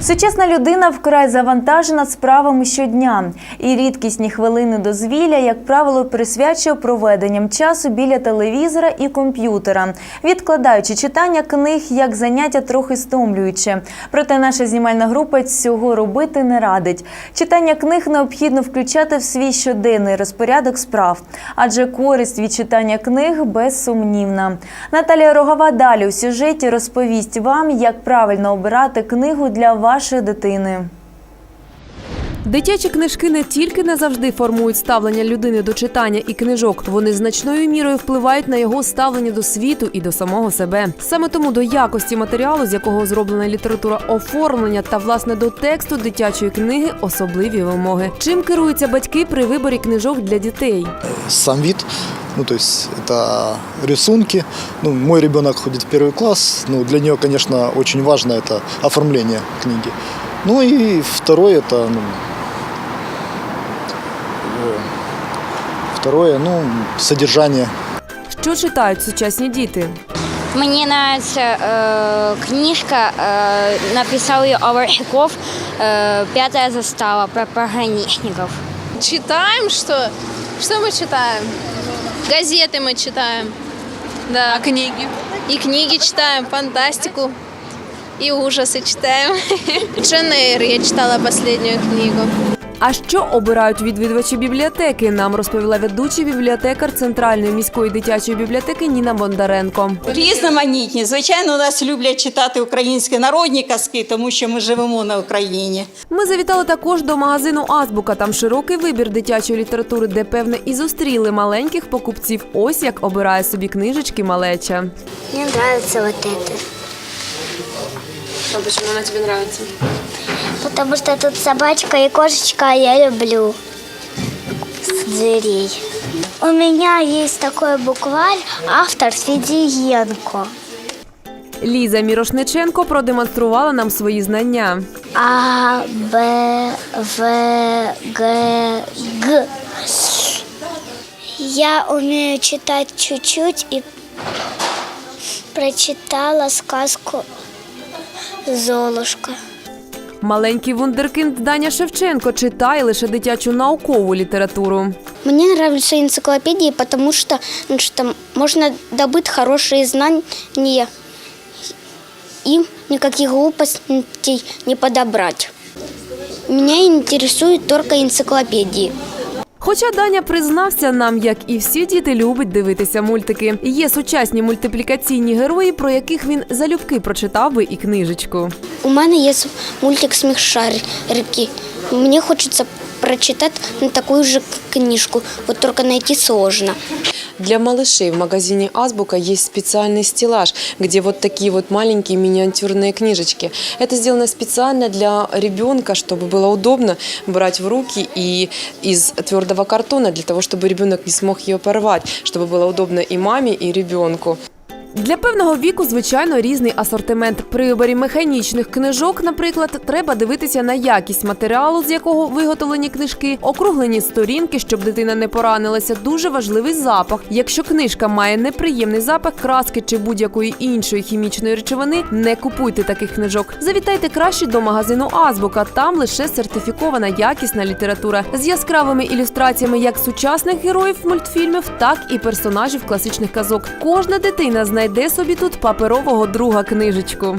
Сучасна людина вкрай завантажена справами щодня, і рідкісні хвилини дозвілля, як правило, присвячує проведенням часу біля телевізора і комп'ютера, відкладаючи читання книг як заняття трохи стомлююче. Проте наша знімальна група цього робити не радить. Читання книг необхідно включати в свій щоденний розпорядок справ, адже користь від читання книг безсумнівна. Наталія Рогова далі у сюжеті розповість вам, як правильно обирати книгу для вашої дитини. Дитячі книжки не тільки назавжди формують ставлення людини до читання і книжок, вони значною мірою впливають на його ставлення до світу і до самого себе. Саме тому до якості матеріалу, з якого зроблена література оформлення та власне до тексту дитячої книги особливі вимоги. Чим керуються батьки при виборі книжок для дітей? сам вид, ну то есть это рисунки. Ну, мой ребенок ходит в первый класс, ну для нее, конечно, очень важно это оформление книги. Ну и второе это, ну, второе, ну, содержание Що читають сучасні діти? Мне нравится э, книжка, э, написал ее Авархиков, э, «Пятая застава» про пограничников. Читаем что? Что мы читаем? Газеты мы читаем. Да. А книги? И книги читаем, фантастику. И ужасы читаем. Джен Эйр я читала последнюю книгу. А що обирають відвідувачі бібліотеки? Нам розповіла ведучий бібліотекар Центральної міської дитячої бібліотеки Ніна Бондаренко. Різноманітні. Звичайно, у нас люблять читати українські народні казки, тому що ми живемо на Україні. Ми завітали також до магазину Азбука. Там широкий вибір дитячої літератури, де певне і зустріли маленьких покупців. Ось як обирає собі книжечки малеча. Мне нравится вот это. А почему она тебе нравится? Потому что тут собачка и кошечка, а я люблю зверей. У меня есть такой букварь, автор Федиенко. Ліза Мірошниченко продемонструвала нам свої знання. А, Б, В, Г, Г. Я умею читать чуть-чуть и прочитала сказку Золушка. Маленький вундеркинд Даня Шевченко читає лише дитячу наукову літературу. Мне нравятся энциклопедии, потому что, ну, что можно добыть хорошие знания. Им никаких глупостей не подобрать. Меня интересуют только энциклопедии. Хоча Даня признався нам, як і всі діти, любить дивитися мультики. Є сучасні мультиплікаційні герої, про яких він залюбки прочитав би і книжечку. У мене є мультик «Смішарики». Мені хочеться прочитати на таку ж книжку, от тільки знайти сложно. Для малышей в магазине «Азбука» есть специальный стеллаж, где вот такие вот маленькие миниатюрные книжечки. Это сделано специально для ребенка, чтобы было удобно брать в руки и из твердого картона, для того, чтобы ребенок не смог ее порвать, чтобы было удобно и маме, и ребенку. Для певного віку, звичайно, різний асортимент. При виборі механічних книжок, наприклад, треба дивитися на якість матеріалу, з якого виготовлені книжки, округлені сторінки, щоб дитина не поранилася. Дуже важливий запах. Якщо книжка має неприємний запах краски чи будь-якої іншої хімічної речовини, не купуйте таких книжок. Завітайте краще до магазину Азбука. Там лише сертифікована якісна література з яскравими ілюстраціями як сучасних героїв мультфільмів, так і персонажів класичних казок. Кожна дитина знайде собі тут паперового друга книжечку.